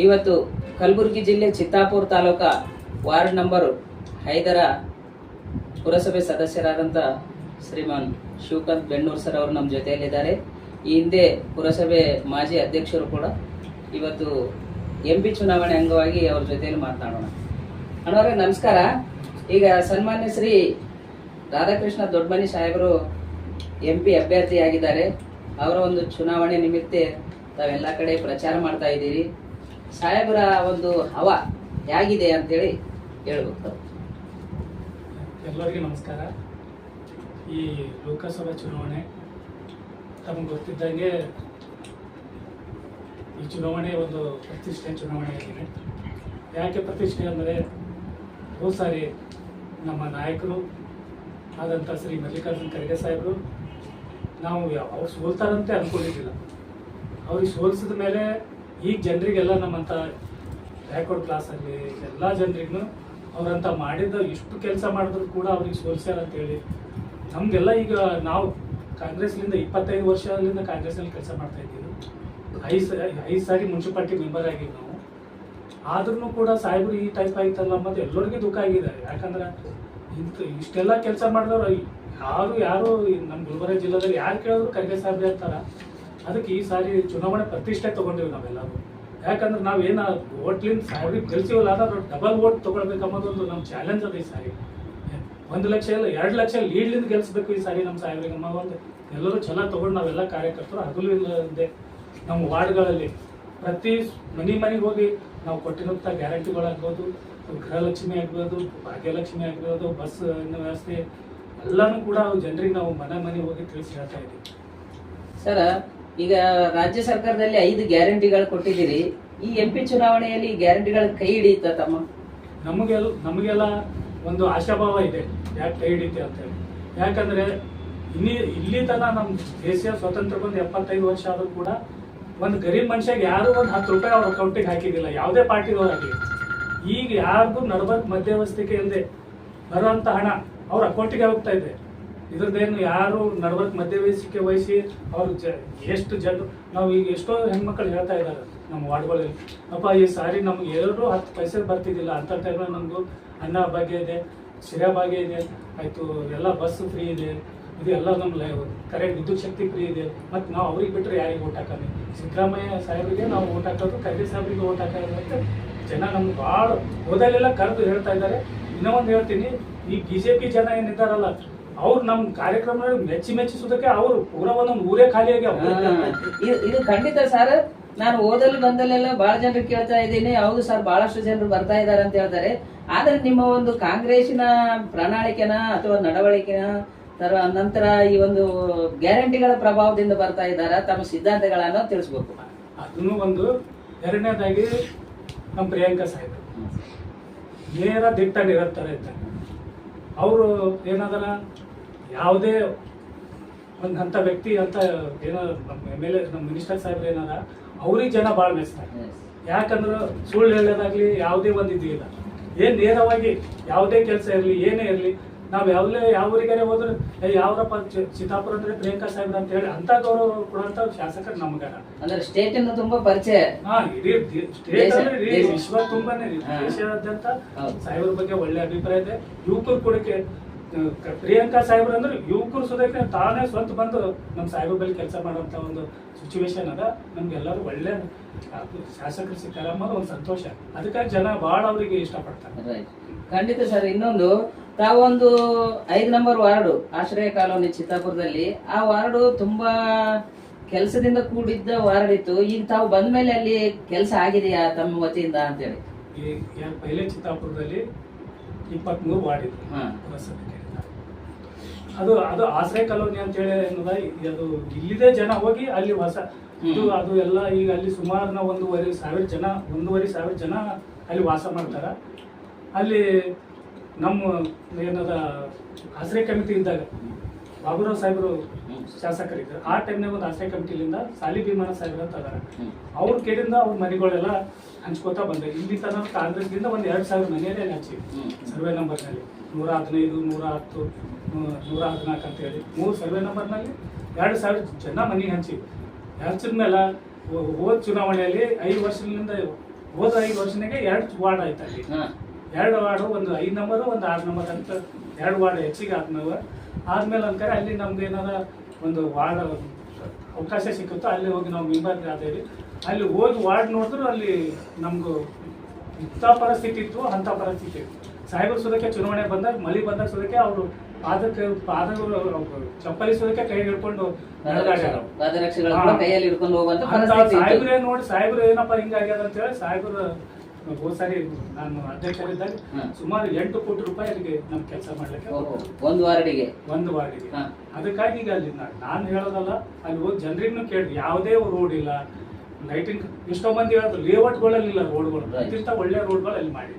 ಇವತ್ತು ಕಲಬುರಗಿ ಜಿಲ್ಲೆ ಚಿತ್ತಾಪುರ ತಾಲೂಕ ward number ಐದರ ಪುರಸಭೆ ಸದಸ್ಯರಾದಂಥ ಶ್ರೀಮಾನ್ ಶಿವಕಾಂತ್ ಬೆಣ್ಣೂರ್ ಸರ್ ಅವರು ನಮ್ಮ ಜೊತೆಯಲ್ಲಿದ್ದಾರೆ. ಈ ಹಿಂದೆ ಪುರಸಭೆ ಮಾಜಿ ಅಧ್ಯಕ್ಷರು ಕೂಡ ಇವತ್ತು ಎಂ ಪಿ ಚುನಾವಣೆ ಅಂಗವಾಗಿ ಅವ್ರ ಜೊತೆಯಲ್ಲಿ ಮಾತನಾಡೋಣ. ಅಣ್ಣವರೇ, ನಮಸ್ಕಾರ. ಈಗ ಸನ್ಮಾನ್ಯ ಶ್ರೀ ರಾಧಾಕೃಷ್ಣ ದೊಡ್ಡಮನಿ ಸಾಹೇಬರು ಎಂ ಪಿ ಅಭ್ಯರ್ಥಿಯಾಗಿದ್ದಾರೆ. ಅವರ ಒಂದು ಚುನಾವಣೆ ನಿಮಿತ್ತ ತಾವೆಲ್ಲ ಕಡೆ ಪ್ರಚಾರ ಮಾಡ್ತಾ ಇದ್ದೀರಿ. ಸಾಹೇಬರ ಒಂದು ಹವ ಹೇಗಿದೆ ಅಂತೇಳಿ ಹೇಳ್ಬೇಕು. ಎಲ್ಲರಿಗೂ ನಮಸ್ಕಾರ. ಈ ಲೋಕಸಭಾ ಚುನಾವಣೆ ತಮಗೆ ಗೊತ್ತಿದ್ದಂಗೆ ಈ ಚುನಾವಣೆ ಒಂದು ಪ್ರತಿಷ್ಠೆ ಚುನಾವಣೆಯಾಗಿದೆ. ಯಾಕೆ ಪ್ರತಿಷ್ಠೆ ಅಂದರೆ ಹೋದ ಸಾರಿ ನಮ್ಮ ನಾಯಕರು ಆದಂಥ ಶ್ರೀ ಮಲ್ಲಿಕಾರ್ಜುನ ಖರ್ಗೆ ಸಾಹೇಬರು ನಾವು ಅವ್ರು ಸೋಲ್ತಾರಂತೆ ಅಂದ್ಕೊಂಡಿದ್ದಿಲ್ಲ ಅವ್ರಿಗೆ ಸೋಲಿಸಿದ ಮೇಲೆ ಈಗ ಜನರಿಗೆಲ್ಲ ನಮ್ಮಂಥ ಬ್ಯಾಕ್ವರ್ಡ್ ಕ್ಲಾಸಲ್ಲಿ ಎಲ್ಲ ಜನರಿಗೂ ಅವರಂತ ಮಾಡಿದ ಇಷ್ಟು ಕೆಲಸ ಮಾಡಿದ್ರು ಕೂಡ ಅವ್ರಿಗೆ ಸೋಲ್ಸ್ಯಾರ ಅಂತೇಳಿ ನಮಗೆಲ್ಲ ಈಗ ನಾವು ಕಾಂಗ್ರೆಸ್ಲಿಂದ ಇಪ್ಪತ್ತೈದು ವರ್ಷದಿಂದ ಕಾಂಗ್ರೆಸ್ನಲ್ಲಿ ಕೆಲಸ ಮಾಡ್ತಾ ಇದ್ದೀವಿ. ಐದು ಐದು ಸಾರಿ ಮುನ್ಸಿಪಾಲ್ಟಿ ಮೆಂಬರ್ ಆಗಿದ್ದು ನಾವು. ಆದ್ರೂ ಕೂಡ ಸಾಹೇಬರು ಈ ಟೈಪ್ ಆಯ್ತಲ್ಲ ಮತ್ತು ಎಲ್ಲರಿಗೂ ದುಃಖ ಆಗಿದೆ. ಯಾಕಂದ್ರೆ ಇಂಥ ಇಷ್ಟೆಲ್ಲ ಕೆಲಸ ಮಾಡಿದವ್ರು ಯಾರು ಯಾರು ನಮ್ಮ ಗುಲ್ಬರ್ಗ ಜಿಲ್ಲೆದಲ್ಲಿ ಯಾರು ಕೇಳಿದ್ರು ಖರ್ಗೆ ಸಾಹೇಬ್ರೆ ಅಂತಾರ. ಅದಕ್ಕೆ ಈ ಸಾರಿ ಚುನಾವಣೆ ಪ್ರತಿಷ್ಠೆ ತಗೊಂಡಿವಿ ನಾವೆಲ್ಲರೂ. ಯಾಕಂದ್ರೆ ನಾವೇನ ಓಟ್ಲಿಂದ ಸಾರಿ ಗೆಲ್ಸಿವಲ್ಲ ಅದ್ರ ಡಬಲ್ ಓಟ್ ತಗೊಳ್ಬೇಕನ್ನೋದೊಂದು ನಮ್ಮ ಚಾಲೆಂಜ್ ಅದ ಈ ಸಾರಿ. ಒಂದು ಲಕ್ಷ ಇಲ್ಲ, ಎರಡು ಲಕ್ಷ ಲೀಡ್ಲಿಂದ ಗೆಲ್ಸ್ಬೇಕು ಈ ಸಾರಿ ನಮ್ಮ ಸಾಹೇಬ್ರಿಗೆ ನಮ್ಮ ಒಂದು ಎಲ್ಲರೂ ಛಲ ತಗೊಂಡು ನಾವೆಲ್ಲ ಕಾರ್ಯಕರ್ತರು, ಹಗಲು ಇಲ್ಲದೆ ನಮ್ಮ ವಾರ್ಡ್ಗಳಲ್ಲಿ ಪ್ರತಿ ಮನೆ ಮನೆಗೆ ಹೋಗಿ ನಾವು ಕೊಟ್ಟಿರೋಂಥ ಗ್ಯಾರಂಟಿಗಳಾಗ್ಬೋದು, ಗೃಹಲಕ್ಷ್ಮಿ ಆಗ್ಬೋದು, ಭಾಗ್ಯಲಕ್ಷ್ಮಿ ಆಗ್ಬೋದು, ಬಸ್ ವ್ಯವಸ್ಥೆ, ಎಲ್ಲನೂ ಕೂಡ ಜನರಿಗೆ ನಾವು ಮನೆ ಮನೆ ಹೋಗಿ ತಿಳಿಸಿ ಹೇಳ್ತಾ ಇದ್ದೀವಿ ಸರ್ ಈಗ ರಾಜ್ಯ ಸರ್ಕಾರದಲ್ಲಿ ಐದು ಗ್ಯಾರಂಟಿಗಳು ಕೊಟ್ಟಿದ್ದೀರಿ. ಈ ಎಂ ಪಿ ಚುನಾವಣೆಯಲ್ಲಿ ಗ್ಯಾರಂಟಿಗಳ ಕೈ ಹಿಡಿಯುತ್ತ ತಮ್ಮ? ನಮಗೆಲ್ಲ ನಮಗೆಲ್ಲ ಒಂದು ಆಶಾಭಾವ ಇದೆ. ಯಾಕೆ ಕೈ ಹಿಡಿತೆ ಅಂತೇಳಿ ಯಾಕಂದ್ರೆ ಇಲ್ಲಿ ಇಲ್ಲಿ ತನಕ ನಮ್ಮ ದೇಶ ಸ್ವತಂತ್ರ ಬಂದು ಎಪ್ಪತ್ತೈದು ವರ್ಷ ಆದರೂ ಕೂಡ ಒಂದು ಗರೀಬ್ ಮನುಷ್ಯಗೆ ಯಾರು ಒಂದು ಹತ್ತು ರೂಪಾಯಿ ಅವ್ರ ಅಕೌಂಟಿಗೆ ಹಾಕಿದಿಲ್ಲ ಯಾವುದೇ ಪಾರ್ಟಿದವರಾಗಲಿ ಈಗ ಯಾರಿಗೂ ನಡಬರ್ಕ್ ಮಧ್ಯವಸ್ಥಿಕೆ ಇಲ್ಲದೆ ಬರುವಂತ ಹಣ ಅವ್ರ ಅಕೌಂಟಿಗೆ ಹೋಗ್ತಾ ಇದೆ. ಇದ್ರದ್ದೇನು ಯಾರು ನಡ್ವತ್ತು ಮಧ್ಯ ವಯಸ್ಸಿಕೆ ವಹಿಸಿ ಅವ್ರು ಜ, ಎಷ್ಟು ಜನ, ನಾವು ಈಗ ಎಷ್ಟೋ ಹೆಣ್ಮಕ್ಳು ಹೇಳ್ತಾ ಇದ್ದಾರೆ ನಮ್ಮ ವಾರ್ಡ್ಗಳಲ್ಲಿ. ಅಪ್ಪ, ಈ ಸಾರಿ ನಮ್ಗೆ ಎರಡು ಹತ್ತು ಪೈಸೆ ಬರ್ತಿದ್ದಿಲ್ಲ ಅಂತ ಟೈಮಲ್ಲಿ ನಮಗೂ ಅನ್ನ ಭಾಗ್ಯ ಇದೆ, ಶಿರಾ ಭಾಗ್ಯ ಇದೆ, ಆಯಿತು, ಎಲ್ಲ ಬಸ್ ಫ್ರೀ ಇದೆ ಇದು ಎಲ್ಲ ನಮ್ಮ ಕರೆಂಟ್ ವಿದ್ಯುತ್ ಶಕ್ತಿ ಫ್ರೀ ಇದೆ, ಮತ್ತು ನಾವು ಅವ್ರಿಗೆ ಬಿಟ್ಟರೆ ಯಾರಿಗೆ ಓಟ್ ಹಾಕೋದು ಸಿದ್ದರಾಮಯ್ಯ ಸಾಹೇಬರಿಗೆ ನಾವು ಓಟ್ ಹಾಕೋದು, ಖರ್ಗೆ ಸಾಹೇಬರಿಗೆ ಓಟ್ ಹಾಕೋದು ಅಂತ ಜನ ನಮ್ಗೆ ಭಾಳ ಓದಲೆಲ್ಲ ಕರೆದು ಹೇಳ್ತಾ ಇದ್ದಾರೆ. ಇನ್ನೂ ಒಂದು ಹೇಳ್ತೀನಿ, ಈ ಬಿ ಜೆ ಪಿ ಜನ ಏನಿದ್ದಾರಲ್ಲ ಅವ್ರು ನಮ್ಮ ಕಾರ್ಯಕ್ರಮ ಮೆಚ್ಚಿ ಮೆಚ್ಚಿಸೋದಕ್ಕೆ ಅವರು ಪೂರ ಒಂದೊಂದು ಊರೇ ಖಾಲಿ ಆ, ಆಗ್ಯಾವ ಇದು ಇದು ಖಂಡಿತ ಸರ್ ನಾನು ಓದಲು ಬಂದಲ್ಲೆಲ್ಲ ಬಹಳ ಜನರು ಕೇಳ್ತಾ ಇದ್ದೀನಿ. ಹೌದು ಸರ್ ಬಹಳಷ್ಟು ಜನರು ಬರ್ತಾ ಇದ್ದಾರೆ ಅಂತ ಹೇಳ್ತಾರೆ. ಆದ್ರೆ ನಿಮ್ಮ ಒಂದು ಕಾಂಗ್ರೆಸ್ನ ಪ್ರಣಾಳಿಕೆನ ಅಥವಾ ನಡವಳಿಕೆನ ತರ ನಂತರ ಈ ಒಂದು ಗ್ಯಾರಂಟಿಗಳ ಪ್ರಭಾವದಿಂದ ಬರ್ತಾ ಇದ್ದಾರೆ? ತಮ್ಮ ಸಿದ್ಧಾಂತಗಳನ್ನ ತಿಳಿಸ್ಬೇಕು. ಅದನ್ನು ಒಂದು ಎರಡನೇದಾಗಿ ನಮ್ಮ ಪ್ರಿಯಾಂಕಾ ಸಾಹೇಬ್ ನೇರ ದಿಟ್ಟ ನಿರಂತರ ಇದ್ದಾರೆ. ಅವರು ಏನದರ ಯಾವುದೇ ಒಂದು ಅಂಥ ವ್ಯಕ್ತಿ ಅಂತ ಏನೋ ನಮ್ಮ ಎಂ ಎಲ್ ಎ ನಮ್ಮ ಮಿನಿಸ್ಟರ್ ಸಾಹೇಬ್ರು ಏನಾರ ಅವ್ರಿಗೆ ಜನ ಭಾಳ ಮೆಚ್ತಾರೆ. ಯಾಕಂದ್ರೆ ಸುಳ್ಳು ಹೇಳೋದಾಗ್ಲಿ ಯಾವುದೇ ಒಂದು ಇದು ಇಲ್ಲ. ಏನ್ ನೇರವಾಗಿ ಯಾವುದೇ ಕೆಲಸ ಇರಲಿ ಏನೇ ಇರಲಿ ನಾವು ಯಾವ್ಲೇ ಯಾವ ಊರಿಗಾರೆ ಹೋದ್ರೆ ಯಾವ್ರಪ್ಪ ಚಿತ್ತಾಪುರ ಅಂದ್ರೆ ಪ್ರಿಯಾಂಕಾ ಸಾಹೇಬ್ರ ಅಂತ ಹೇಳಿ ಅಂತ ಗೌರವ ಕೊಡುವಂತ ಶಾಸಕರು ನಮ್ಗಾರ. ಅಂದ್ರೆ ಸ್ಟೇಟ್ ಅನ್ನು ತುಂಬಾ ಪರಿಚಯ. ಹಾ ಇಡೀ ಸ್ಟೇಟ್ ಅಂದ್ರೆ ಇಡೀ ವಿಶ್ವ ತುಂಬಾನೇ ದೇಶದಾದ್ಯಂತ. ದೇಶಾದ್ಯಂತ ಸಾಹೇಬ್ರ ಬಗ್ಗೆ ಒಳ್ಳೆ ಅಭಿಪ್ರಾಯ ಇದೆ. ಯುವಕರು ಕೊಡಕ್ಕೆ ಆ, ಕ- ಪ್ರಿಯಾಂಕಾ ಸಾಹೇಬ್ರು ಅಂದ್ರೆ ಯುವಕರು ಸುದಕ್ಕೆ ತಾನೇ ಸ್ವಂತ ಬಂದು ನಮ್ಮ ಸಾಹೇಬ್ರ ಬಳಿ ಕೆಲಸ ಮಾಡುವಂತ ಒಂದು ಸಿಚುವೇಶನ್ ಅದ. ನಮ್ಗೆಲ್ಲರೂ ಒಳ್ಳೆ ಶಾಸಕರು ಸಿಕ್ಕಾರ ಅನ್ನೋದು ಒಂದು ಸಂತೋಷ. ಅದಕ್ಕಾಗಿ ಜನ ಬಹಳ ಅವರಿಗೆ ಇಷ್ಟಪಡ್ತಾರೆ. ಖಂಡಿತ ಸರ್ ಇನ್ನೊಂದು ತಾವೊಂದು ಐದು ನಂಬರ್ ವಾರ್ಡು ಆಶ್ರಯ ಕಾಲೋನಿ ಚಿತ್ತಾಪುರದಲ್ಲಿ ಆ ವಾರ್ಡು ತುಂಬಾ ಕೆಲಸದಿಂದ ಕೂಡಿದ್ದ ವಾರ್ಡ್ ಇತ್ತು ಈಗ ತಾವು ಬಂದ ಮೇಲೆ ಅಲ್ಲಿ ಕೆಲಸ ಆಗಿದೆಯಾ ತಮ್ಮ ವತಿಯಿಂದ ಅಂತೇಳಿ? ಪೈಲೆ ಚಿತ್ತಾಪುರದಲ್ಲಿ ಇಪ್ಪತ್ಮೂರು ವಾರ್ಡ್ ಇತ್ತು. ಅದು ಅದು ಆಶ್ರಯ ಕಾಲೋನಿ ಅಂತ ಹೇಳಿ ಏನದ ಅದು ಇಲ್ಲಿದೆ ಜನ ಹೋಗಿ ಅಲ್ಲಿ ವಾಸ. ಇದು ಅದು ಎಲ್ಲ ಈಗ ಅಲ್ಲಿ ಸುಮಾರು ಒಂದೂವರೆ ಸಾವಿರ ಜನ ಒಂದೂವರೆ ಸಾವಿರ ಜನ ಅಲ್ಲಿ ವಾಸ ಮಾಡ್ತಾರ. ಅಲ್ಲಿ ನಮ್ಮ ಏನದ ಆಶ್ರಯ ಕಮಿಟಿ ಇದ್ದಾಗ ಬಾಬುರಾವ್ ಸಾಹೇಬರು ಶಾಸಕರಿದ್ದಾರೆ. ಶಾಸಕರಿದ್ರು ಆ ಟೈಮ್ನಾಗ ಒಂದು ಆಶ್ರಯ ಕಮಿಟಿಲಿಂದ ಸಾಲಿ ಭೀಮಣ್ಣ ಸಾಹೇಬ್ರು ಅಂತ ಅದಾರ. ಅವ್ರ ಕೇಳಿಂದ ಅವ್ರ ಮನೆಗಳೆಲ್ಲ ಹಂಚ್ಕೋತಾ ಬಂದೆ ಇಲ್ಲಿ ತನಕ ಕಾಂಗ್ರೆಸ್ಗಿಂತ ಒಂದು ಎರಡು ಸಾವಿರ ಮನೆಯಲ್ಲೇ ಹಂಚಿ ಹ್ಮ್. ಸರ್ವೆ ನಂಬರ್ನಲ್ಲಿ. ನೂರ ಹದಿನೈದು ನೂರ ಹತ್ತು ನೂರ ಹದಿನಾಲ್ಕು ಅಂತ ಹೇಳಿ ಮೂರು ಸರ್ವೆ ನಂಬರ್ನಲ್ಲಿ ಎರಡು ಸಾವಿರ ಜನ ಮನೆ ಹಂಚಿ. ಹಂಚಿದ ಮೇಲೆ ಹೋದ ಚುನಾವಣೆಯಲ್ಲಿ ಐದು ವರ್ಷದಿಂದ ಹೋದ ಐದು ವರ್ಷನಾಗೆ ಎರಡು ವಾರ್ಡ್ ಆಯ್ತು ಅಲ್ಲಿ. ಎರಡು ವಾರ್ಡು ಒಂದು ಐದು ನಂಬರು ಒಂದು ಆರು ನಂಬರ್ ಅಂತ ಎರಡು ವಾರ್ಡ್ ಹೆಚ್ಚಿಗೆ ಆದ್ಮೇಲೆ ಆದ್ಮೇಲೆ ಅಂತಾರೆ ಅಲ್ಲಿ ನಮ್ಗೆ ಏನಾರ ಒಂದು ವಾರ್ಡ್ ಅವಕಾಶ ಸಿಕ್ಕುತ್ತೋ ಅಲ್ಲಿ ಹೋಗಿ ನಾವು ಮೆಂಬರ್ ಆದೇವಿ. ಅಲ್ಲಿ ಹೋಗಿ ವಾರ್ಡ್ ನೋಡಿದ್ರು ಅಲ್ಲಿ ನಮ್ಗೆ ಇಂಥ ಪರಿಸ್ಥಿತಿ ಇತ್ತು ಅಂಥ ಪರಿಸ್ಥಿತಿ ಇತ್ತು. ಸಾಹೇಬರು ಸುದಕ್ಕೆ ಚುನಾವಣೆ ಬಂದಾಗ ಮಳಿ ಬಂದಾಗ ಸುದಕ್ಕೆ ಅವರು ಪಾದಕ್ಕೆ ಪಾದಗಳು ಅವ್ರು ಚಪ್ಪಲಿ ಸುದಕ್ಕೆ ಕೈ ಹಿಡ್ಕೊಂಡು. ಕೈಯಲ್ಲಿ ಹಿಡ್ಕೊಂಡು ಹೋಗುವಂತ. ಸಾಹೇಬ್ರೇ ನೋಡಿ ಸಾಹೇಬ್ರು ಏನಪ್ಪ ಹಿಂಗಾಗ್ಯದ ಅಂತ ಹೇಳಿ ಸಾಹೇಬ್ರು ಹೋದ್ಸಾರಿ ನಾನು ಅಧ್ಯಕ್ಷರಿದ್ದಾಗ. ಸುಮಾರು ಎಂಟು ಕೋಟಿ ರೂಪಾಯಿ ಅಲ್ಲಿಗೆ ನಮ್ ಕೆಲಸ ಮಾಡ್ಲಿಕ್ಕೆ ಒಂದು ವಾರ್ಡಿಗೆ ಒಂದು ವಾರ್ಡಿಗೆ ಅದಕ್ಕಾಗಿ ಈಗ ಅಲ್ಲಿ ನಾನು ಹೇಳೋದಲ್ಲ ಅಲ್ಲಿ ಹೋಗಿ ಜನರಿಗೂ ಕೇಳಿ ಯಾವುದೇ ರೋಡ್ ಇಲ್ಲ ಲೈಟಿಂಗ್ ಎಷ್ಟೋ ಮಂದಿ ಹೇಳಿದ್ರು ಲೇಔಟ್ಗಳಲ್ಲಿ ಇಲ್ಲ ರೋಡ್ಗಳು. ಅತ್ಯಂತ ಒಳ್ಳೆ ರೋಡ್ಗಳು ಅಲ್ಲಿ ಮಾಡಿ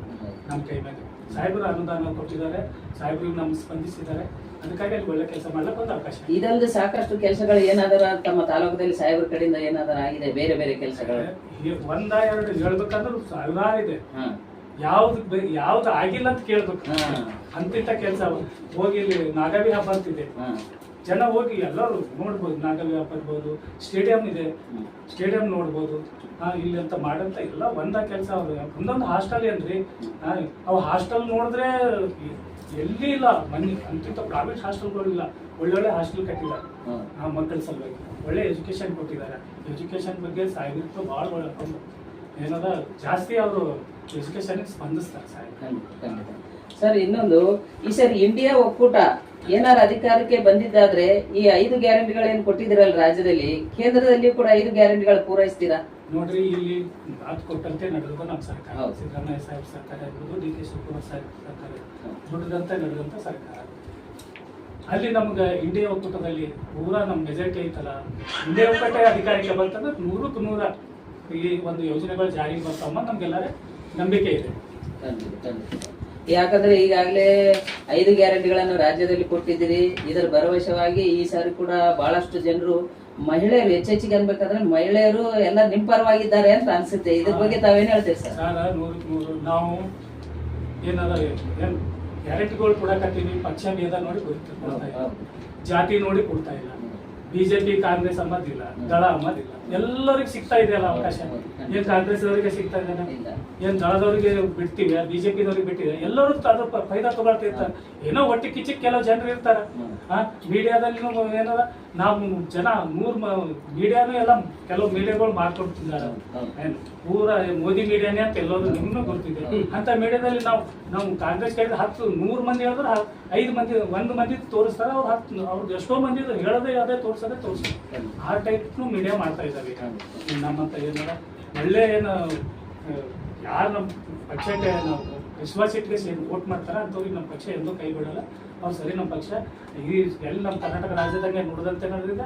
ನಮ್ಮ ಕೈ ಮೇಲೆ ಸಾಹೇಬರು ಅನುದಾನ ಕೊಟ್ಟಿದ್ದಾರೆ ಸಾಹೇಬರಿಗೆ ನಮ್ಗೆ ಸ್ಪಂದಿಸಿದ್ದಾರೆ. ಅದಕ್ಕಾಗಿ ಅಲ್ಲಿ ಒಳ್ಳೆ ಕೆಲಸ ಮಾಡ್ಲಿಕ್ಕೆ ಒಂದು ಅವಕಾಶ ಇದಲ್ಲದೆ ಇದೊಂದು ಸಾಕಷ್ಟು ಕೆಲಸಗಳು ಏನಾದರೂ ತಮ್ಮ ತಾಲೂಕದಲ್ಲಿ ಸಾಹೇಬರ ಕಡೆಯಿಂದ ಏನಾದರೂ ಆಗಿದೆ ಬೇರೆ ಬೇರೆ ಕೆಲಸಗಳು? ಒಂದ ಎರಡು ಹೇಳ್ಬೇಕಂದ್ರೆ ಸಾವಿರಾರು ಇದೆ. ಯಾವ್ದು ಯಾವ್ದು ಆಗಿಲ್ಲ ಅಂತ ಕೇಳ್ಬೇಕು. ಅಂತಿಂತ ಕೆಲಸ ಹೋಗಿ ಇಲ್ಲಿ ನಾಗವಿ ಹಬ್ಬ ಅಂತಿದೆ ಜನ ಹೋಗಿ ಎಲ್ಲರೂ ನೋಡ್ಬೋದು ನಾಗವಿ ಹಬ್ಬ ಇರ್ಬೋದು ಸ್ಟೇಡಿಯಂ ಇದೆ. ಸ್ಟೇಡಿಯಂ ನೋಡ್ಬೋದು. ಇಲ್ಲಿ ಅಂತ ಮಾಡಂತ ಎಲ್ಲ ಒಂದ ಕೆಲಸ ಅವ್ರು. ಒಂದೊಂದು ಹಾಸ್ಟೆಲ್ ಏನ್ರಿ? ಅವು ಹಾಸ್ಟೆಲ್ ನೋಡಿದ್ರೆ ಎಲ್ಲಿ ಇಲ್ಲ ಮನೆ ಅಂತಿಂತ ಪ್ರೈವೇಟ್ ಹಾಸ್ಟೆಲ್ಗಳಿಲ್ಲ ಒಳ್ಳೊಳ್ಳೆ ಹಾಸ್ಟೆಲ್ ಕಟ್ಟಿಲ್ಲ. ಆ ಮಕ್ಕಳ ಸಲುವಾಗಿ. ಒಳ್ಳೆ ಎಜುಕೇಶನ್ ಕೊಟ್ಟಿದ್ದಾರೆ. ಎಜುಕೇಶನ್ ಬಗ್ಗೆ ಸಾಹಿತ್ಯ ಭಾಳ ಒಳ್ಳೆ ಏನದ ಜಾಸ್ತಿ ಅವರು ಎಜುಕೇಶನ್ ಸ್ಪಂದಿಸ್ತಾರೆ ಸಾಹೇಬ್. ಸರ್ ಇನ್ನೊಂದು ಈ ಸರಿ ಇಂಡಿಯಾ ಒಕ್ಕೂಟ ಏನಾರು ಅಧಿಕಾರಕ್ಕೆ ಬಂದಿದ್ದಾದ್ರೆ ಈ ಐದು ಗ್ಯಾರಂಟಿಗಳು ಗ್ಯಾರಂಟಿಗಳೇನು ಕೊಟ್ಟಿದ್ದೀರಲ್ಲ ರಾಜ್ಯದಲ್ಲಿ ಕೇಂದ್ರದಲ್ಲಿ ಕೂಡ ಐದು ಗ್ಯಾರಂಟಿಗಳು ಪೂರೈಸ್ತೀರಾ ನೋಡ್ರಿ ಇಲ್ಲಿ ಮಾತು ಕೊಟ್ಟಂತೆ ನಡೆದ ನಮ್ಮ ಸರ್ಕಾರ. ಸಿದ್ದರಾಮಯ್ಯ ಸಾಹೇಬ್ ಸರ್ಕಾರ ಇರ್ಬೋದು ಡಿ ಕೆ ಶಿವಕುಮಾರ್ ಸಾಹೇಬ್ ಸರ್ಕಾರ ಹೌದು. ದುಡಿದಂತೆ ನಡೆದಂತ ಸರ್ಕಾರ ಅಲ್ಲಿ ನಮ್ಗೆ ಇಂಡಿಯಾ ಒಕ್ಕೂಟದಲ್ಲಿ ಪೂರಾ ನಮ್ಮ ಮೆಜಾರಿಟಿ ಐತಲ್ಲ ಇಂಡಿಯಾ ಒಕ್ಕೂಟ ಅಧಿಕಾರಕ್ಕೆ ಬಂತಂದ್ರೆ ನೂರಕ್ಕೆ ನೂರ ಈ ಒಂದು ಯೋಜನೆಗಳು ಜಾರಿಗೆ ಬರ್ತಾವ ನಮ್ಗೆಲ್ಲರ ನಂಬಿಕೆ ಇದೆ. ಯಾಕಂದ್ರೆ ಈಗಾಗಲೇ ಐದು ಗ್ಯಾರಂಟಿಗಳನ್ನು ರಾಜ್ಯದಲ್ಲಿ ಕೊಟ್ಟಿದ್ದೀರಿ. ಇದರ ಭರವಸೆವಾಗಿ ಈ ಸಾರಿ ಕೂಡ ಬಹಳಷ್ಟು ಜನರು ಮಹಿಳೆಯರು ಹೆಚ್ಚೆಚ್ಚಿಗೆ ಅನ್ಬೇಕಾದ್ರೆ ಮಹಿಳೆಯರು ಎಲ್ಲ ನಿಮ್ಮ ಪರವಾಗಿದ್ದಾರೆ ಅಂತ ಅನ್ಸುತ್ತೆ. ಇದ್ರ ಬಗ್ಗೆ ತಾವೇನು ಹೇಳ್ತೀರಿ ಸರ್? ನಾವು ಏನಾರ ಏನ್ ಗ್ಯಾರಂಟಿಗಳು ಕೊಡಕತ್ತೀವಿ ಪಕ್ಷ ಭೇದ ನೋಡಿ ಕೊಡ್ತಾ- ಕೊಡ್ತಾ ಇಲ್ಲ ಜಾತಿ ನೋಡಿ ಕೊಡ್ತಾ ಇಲ್ಲ. ಬಿಜೆಪಿ ಕಾಂಗ್ರೆಸ್ ಅನ್ನೋದಿಲ್ಲ ದಳ ಅನ್ನೋದಿಲ್ಲ ಎಲ್ಲರಿಗೂ ಸಿಗ್ತಾ ಇದೆಯಲ್ಲ ಅವಕಾಶ? ಏನ್ ಕಾಂಗ್ರೆಸ್ ಅವರಿಗೆ ಸಿಗ್ತಾ ಇದೆ. ಏನ್ ದಳದವರಿಗೆ ಬಿಡ್ತೀವಿ ಬಿಜೆಪಿದವ್ರಿಗೆ ಬಿಟ್ಟಿದೆ? ಎಲ್ಲರೂ ಅದ್ರ ಫೈದಾ ಫೈದಾ ತಗೊಳ್ತಿರ್ತಾರೆ ಏನೋ ಒಟ್ಟಿ ಕಿಚಿಕ್ ಕೆಲವು ಜನರು ಇರ್ತಾರ. ಮೀಡಿಯಾದಲ್ಲಿ ಏನದ? ನಾವು ಜನ ಮೂರ್ ಮೀಡಿಯಾನು ಎಲ್ಲ ಕೆಲವು ಮೀಡಿಯಾಗಳು ಮಾಡ್ಕೊಡ್ತಿದ್ದಾರೆ. ಪೂರ ಮೋದಿ ಮೀಡಿಯಾನೇ ಅಂತ ಎಲ್ಲರೂ ನಿಮ್ಗೂ ಗೊತ್ತಿದೆ. ಅಂತ ಮೀಡಿಯಾದಲ್ಲಿ ನಾವು ನಾವು ಕಾಂಗ್ರೆಸ್ ಕೇಳಿದ್ರೆ ಹತ್ತು ನೂರು ಮಂದಿ ಹೇಳಿದ್ರೆ ಐದು ಮಂದಿ ಒಂದ್ ಮಂದಿ ತೋರಿಸ್ತಾರೆ ಅವ್ರು ಹತ್ತು ಅವ್ರು ಎಷ್ಟೋ ಮಂದಿ ಹೇಳೋದೇ ಅದೇ ತೋರ್ಸೋದೇ ತೋರಿಸ್ತಾರೆ. ಆ ಟೈಪ್ನು ಮೀಡಿಯಾ ಮಾಡ್ತಾ ಇದ್ದಾರೆ ಈಗ. ನಮ್ಮಂತ ಏನಾರ ಒಳ್ಳೆ ಏನು ಯಾರು ನಮ್ಮ ಪಕ್ಷಕ್ಕೆ ನಾವು ವಿಶ್ವಾಸ ಇಟ್ಟಿಗೆ ಸೇರಿ ವೋಟ್ ಮಾಡ್ತಾರೆ ಅಂಥವ್ರಿಗೆ ನಮ್ಮ ಪಕ್ಷ ಎಲ್ಲೂ ಕೈ ಬಿಡಲ್ಲ. ಅವ್ರು ಸರಿ ನಮ್ಮ ಪಕ್ಷ. ಈ ಎಲ್ಲಿ ನಮ್ಮ ಕರ್ನಾಟಕ ರಾಜ್ಯದಂಗೆ ನೋಡಿದಂತೆ ಅನ್ನೋದ್ರಿಂದ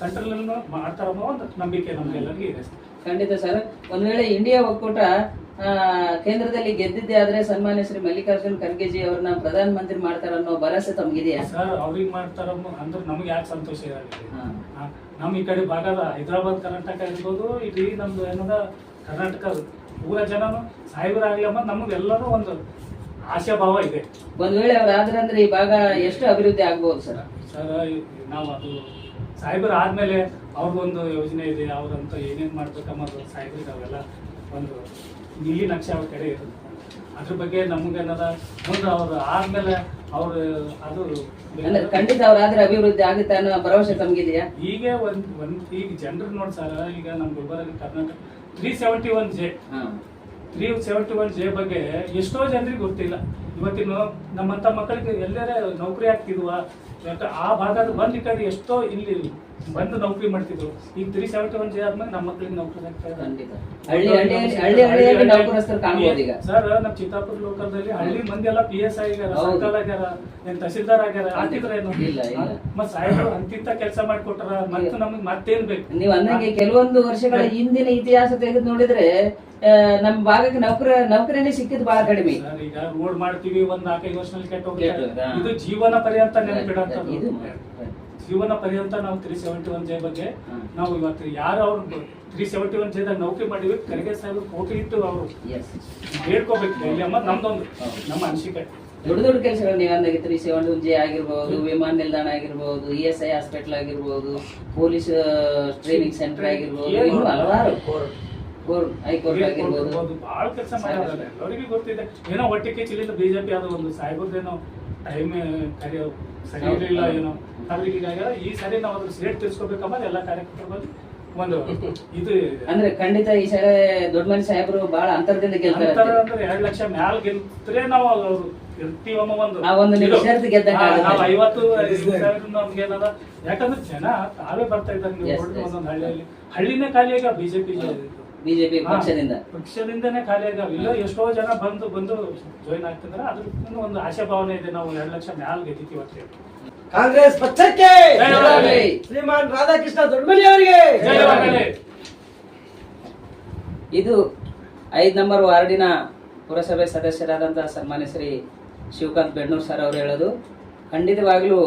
ಸೆಂಟ್ರಲ್ ಮಾಡ್ತಾರ ಅನ್ನೋ ಒಂದು ನಂಬಿಕೆ ನಮ್ಗೆಲ್ಲರಿಗೂ ಇದೆ. ಖಂಡಿತ ಸರ್. ಒಂದ್ ವೇಳೆ ಇಂಡಿಯಾ ಒಕ್ಕೂಟ ಕೇಂದ್ರದಲ್ಲಿ ಗೆದ್ದಿದ್ದೆ ಆದ್ರೆ ಸನ್ಮಾನ್ಯ ಶ್ರೀ ಮಲ್ಲಿಕಾರ್ಜುನ್ ಖರ್ಗೆಜಿ ಅವ್ರನ್ನ ಪ್ರಧಾನ ಮಂತ್ರಿ ಮಾಡ್ತಾರ ಅನ್ನೋ ಭರವಸೆ ತಮ್ಗಿದೆಯಾ? ಸರ್ ಅವ್ರಿಗೆ ಮಾಡ್ತಾರ ಅಂದ್ರೆ ನಮ್ಗೆ ಯಾಕೆ ಸಂತೋಷ ಇರಲ್ಲ? ನಮ್ ಈ ಕಡೆ ಭಾಗದ ಹೈದರಾಬಾದ್ ಕರ್ನಾಟಕ ಇರ್ಬೋದು ಇಡೀ ನಮ್ದು ಏನದ ಕರ್ನಾಟಕ ಊರ ಜನನು ಸಾಹೇಬರಾಗ್ಲಿ ಅಂಬ ನಮಗೆಲ್ಲರೂ ಒಂದು ಆಶಾಭಾವ ಇದೆ. ಒಂದ್ ವೇಳೆ ಅವ್ರು ಆದ್ರಂದ್ರೆ ಈ ಭಾಗ ಎಷ್ಟು ಅಭಿವೃದ್ಧಿ ಆಗ್ಬೋದು ಸರ್? ಸರ್ ನಾವು ಅದು ಸಾಹೇಬರು ಆದ್ಮೇಲೆ ಅವ್ರಿಗೊಂದು ಯೋಜನೆ ಇದೆ ಅವ್ರಂತ ಏನೇನ್ ಮಾಡ್ಬೇಕು ಅನ್ನೋದು ಸಾಹೇಬ್ರಿಗೆ ಅವೆಲ್ಲ ಒಂದು ನೀಲಿ ನಕ್ಷೆ ಅವ್ರ ಕಡೆ ಇರುತ್ತೆ. ಅದ್ರ ಬಗ್ಗೆ ನಮ್ಗೇನದ ಮುಂದೆ ಅವ್ರು ಆದ್ಮೇಲೆ ಅವ್ರು ಅದು ಅಂದ್ರೆ ಖಂಡಿತ ಅವ್ರಾದ್ರೆ ಅಭಿವೃದ್ಧಿ ಆಗುತ್ತೆ ಅನ್ನೋ ಭರವಸೆ ತಮ್ಗಿದೆಯಾ? ಈಗ ಒಂದ್ ಒಂದ್ ಈಗ ಜನರು ನೋಡಿ ಸರ್ ಈಗ ನಮ್ಮ Gulbarga Karnataka three seventy one J three seventy one J ಬಗ್ಗೆ ಎಷ್ಟೋ ಜನರಿಗೆ ಗೊತ್ತಿಲ್ಲ. ಇವತ್ತಿನ ನಮ್ಮಂತ ಮಕ್ಕಳಿಗೆ ಎಲ್ಲರೇ ನೌಕರಿ ಆಗ್ತಿದ್ವಾ ಆ ಭಾಗದ ಬಂದ್ ಈ ಕಡೆ ಎಷ್ಟೋ ಇಲ್ಲಿ ಬಂದು ನೌಕರಿ ಮಾಡ್ತಿದ್ರು. ಈಗ ತ್ರೀ ಸೆವೆಂಟಿ ಒನ್ ಜೆ ಆದ್ಮೇಲೆ ನಮ್ಮ ಮಕ್ಕಳಿಗೆ ನೌಕರಿ ಆಗ್ತಾ ಇದೆ. ಖಂಡಿತ. ಹಳ್ಳಿ ಹಳ್ಳಿಯಲ್ಲಿ ಹಳ್ಳಿ ಹಳ್ಳಿಯಲ್ಲಿ ನೌಕರಸ್ಥರು ಕಾಣ್ಬೋದು ಈಗ. ಸರ್ ನಮ್ಮ ಚಿತ್ತಾಪುರ ಲೋಕದಲ್ಲಿ ಹಳ್ಳಿ ಮಂದಿ ಎಲ್ಲ ಪಿ ಎಸ್ ಐ ಆಗ್ಯಾರ ಹೌದು. ಸರ್ಕಲ್ ಆಗ್ಯಾರ ಏನ್ ತಹಸೀಲ್ದಾರ್ ಆಗ್ಯಾರ ಆಗ್ತಿದ್ರೇನು ಇಲ್ಲ, ಇಲ್ಲ. ಮತ್ ಸಾಹೇಬ್ರು ಅಂತಿಂತ ಕೆಲಸ ಮಾಡ್ಕೊಟ್ರ ಮತ್ತೆ ನಮಗ್ ಮತ್ತೇನ್ ಬೇಕು? ನೀವು ಅಂದಂಗೆ ಕೆಲವೊಂದು ವರ್ಷಗಳ ಹಿಂದಿನ ಇತಿಹಾಸ ತೆಗೆದು ನೋಡಿದ್ರೆ ಆ, ನಮ್ಮ ಭಾಗಕ್ಕೆ ನೌಕರ ನೌಕರಿನೇ ಸಿಕ್ಕಿದ್ ಬಹಳ ಕಡಿಮೆ. ಸರ್, ಈಗ ರೋಡ್ ಮಾಡ್ತೀವಿ ಒಂದ್ ನಾಲ್ಕೈದು ವರ್ಷದಲ್ಲಿ ಕೆಟ್ಟ ಹೋಗ್ತಾರೆ ಹಾ. ಇದು ಜೀವನ ಪರ್ಯಂತ ಇದು ನೆನಪಿಡಂತದ್ದು ಜೀವನ ಪರ್ಯಂತ ನಾವು ತ್ರೀ ಸೆವೆಂಟಿ ಒನ್ ಜೆ ಬಗ್ಗೆ. ನಾವು ಇವತ್ತು ಯಾರು ಅವ್ರು ತ್ರೀ ಸೆವೆಂಟಿ ಒನ್ ಜೆದಾಗ ನೌಕರಿ ಮಾಡಿವಿ ಕರಿಗೆ ಸಾಹೇಬ್ ಕೋಟಿ ಇಟ್ಟು ಅವರು ಹೇಳ್ಕೋಬೇಕು ಇಲ್ಲಿ ಅಮ್ಮ ನಮ್ದೊಂದು ನಮ್ಮ ಅನಿಸಿಕೆ. ದೊಡ್ಡ ದೊಡ್ಡ ಕೆಲಸಗಳು ನೀವು ಅಂದಾಗ ತ್ರೀ ಸೆವೆನ್ ಜೆ ಆಗಿರ್ಬೋದು ವಿಮಾನ ನಿಲ್ದಾಣ ಆಗಿರ್ಬೋದು ಇ ಎಸ್ ಐ ಹಾಸ್ಪಿಟಲ್ ಆಗಿರ್ಬೋದು ಪೊಲೀಸ್ ಟ್ರೈನಿಂಗ್ ಸೆಂಟರ್ ಆಗಿರ್ಬೋದು ಇನ್ನು ಹಲವಾರು ಕೋರ್ಟ್ ಹೈಕೋರ್ಟ್ ಆಗಿರ್ಬೋದು. ಬಹಳ ಕೆಲಸ ಮಾಡಿದ್ದಾರೆ ಅವರಿಗೆ ಗೊತ್ತಿದೆ. ಏನೋ ಒಟ್ಟಿಗೆ ಚಿಲ್ಲಿಂದ ಬಿಜೆಪಿ ಅದು ಒಂದು ಸಾಹೇಬ್ರದ್ದೇನೋ ಟೈಮ್ ಕಾರ್ಯ ಸರಿ ಇರಲಿಲ್ಲ ಏನೋ. ಹೀಗಾಗ್ಯದ ಈ ಸರಿ ನಾವು ಅದ್ರ ರೇಟ್ ತಿರ್ಸ್ಕೋಬೇಕಂಬ ಎಲ್ಲ ಕಾರ್ಯಕರ್ತರು ಬಂದು ಒಂದು ಇದು ಅಂದ್ರೆ ಖಂಡಿತ ಈ ಸಲ ದೊಡ್ಡ ಮನೆ ಸಾಹೇಬರು ಬಹಳ ಅಂತರದಿಂದ ಗೆಲ್ತಾರೆ ಅಂತರ ಅಂದ್ರೆ ಎರಡ್ ಲಕ್ಷ ಮ್ಯಾಲ್ ಗೆಲ್ತ್ರೆ ನಾವು ಅವ್ರು ಇರ್ತೀವಮ್ಮ ಒಂದು. ಆ ಒಂದು ಗೆದ್ದಂಗೆ ಆಗುತ್ತೆ. ನಾವು ಐವತ್ತು ನಮ್ಗೆ ಏನದ ಯಾಕಂದ್ರೆ ಜನ ತಾವೇ ಬರ್ತಾ ಇದ್ದಾರೆ ನೀವು Yes, ನೋಡ್ರಿ yes. ಒಂದೊಂದು ಹಳ್ಳಿಯಲ್ಲಿ. ಹಳ್ಳಿನೇ ಖಾಲಿ ಆಗ ಬಿಜೆಪಿ ಬಿಜೆಪಿ ಪಕ್ಷದಿಂದ. ಪಕ್ಷದಿಂದನೇ ಖಾಲಿ ಆಗ ಇಲ್ಲ ಎಷ್ಟೋ ಜನ ಬಂದು ಬಂದು ಜಾಯಿನ್ ಆಗ್ತಿದಾರೆ. ಅದ್ರ ಒಂದು ಆಶಾ ಭಾವನೆ ಇದೆ. ನಾವು ಎರಡ್ ಲಕ್ಷ ಮ್ಯಾಲ್ ಗೆದ್ದಿತೀವಿ ಅಂತ ಹೇಳಿ. ಕಾಂಗ್ರೆಸ್ ಪಕ್ಷಕ್ಕೆ ಜಯವಾಗಲಿ. ಶ್ರೀಮಾನ್ ರಾಧಾಕೃಷ್ಣ ದೊಡ್ಡಮನಿ ಅವರಿಗೆ. ಜಯವಾಗಲಿ. ಇದು ಐದು ನಂಬರ್ ವಾರ್ಡಿನ ಪುರಸಭೆ ಸದಸ್ಯರಾದಂತಹ ಸನ್ಮಾನ್ಯ ಶ್ರೀ ಶಿವಕಾಂತ್ ಬೆಣ್ಣೂರ್ ಸರ್ ಅವರು ಹೇಳೋದು. ಖಂಡಿತವಾಗ್ಲೂ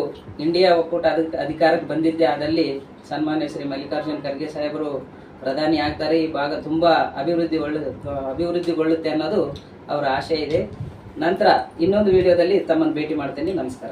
ಇಂಡಿಯಾ ಒಕ್ಕೂಟ ಅಧಿಕ ಅಧಿಕಾರಕ್ಕೆ ಬಂದಿದ್ದೆ ಆದಲ್ಲಿ ಸನ್ಮಾನ್ಯ ಶ್ರೀ ಮಲ್ಲಿಕಾರ್ಜುನ್ ಖರ್ಗೆ ಸಾಹೇಬರು ಪ್ರಧಾನಿ ಆಗ್ತಾರೆ. ಈ ಭಾಗ ತುಂಬಾ ಅಭಿವೃದ್ಧಿ ಒಳ್ಳೆ ಅಭಿವೃದ್ಧಿಗೊಳ್ಳುತ್ತೆ ಅನ್ನೋದು ಅವರ ಆಶಯ ಇದೆ. ನಂತರ ಇನ್ನೊಂದು ವಿಡಿಯೋದಲ್ಲಿ ತಮ್ಮನ್ನು ಭೇಟಿ ಮಾಡ್ತೇನೆ. ನಮಸ್ಕಾರ.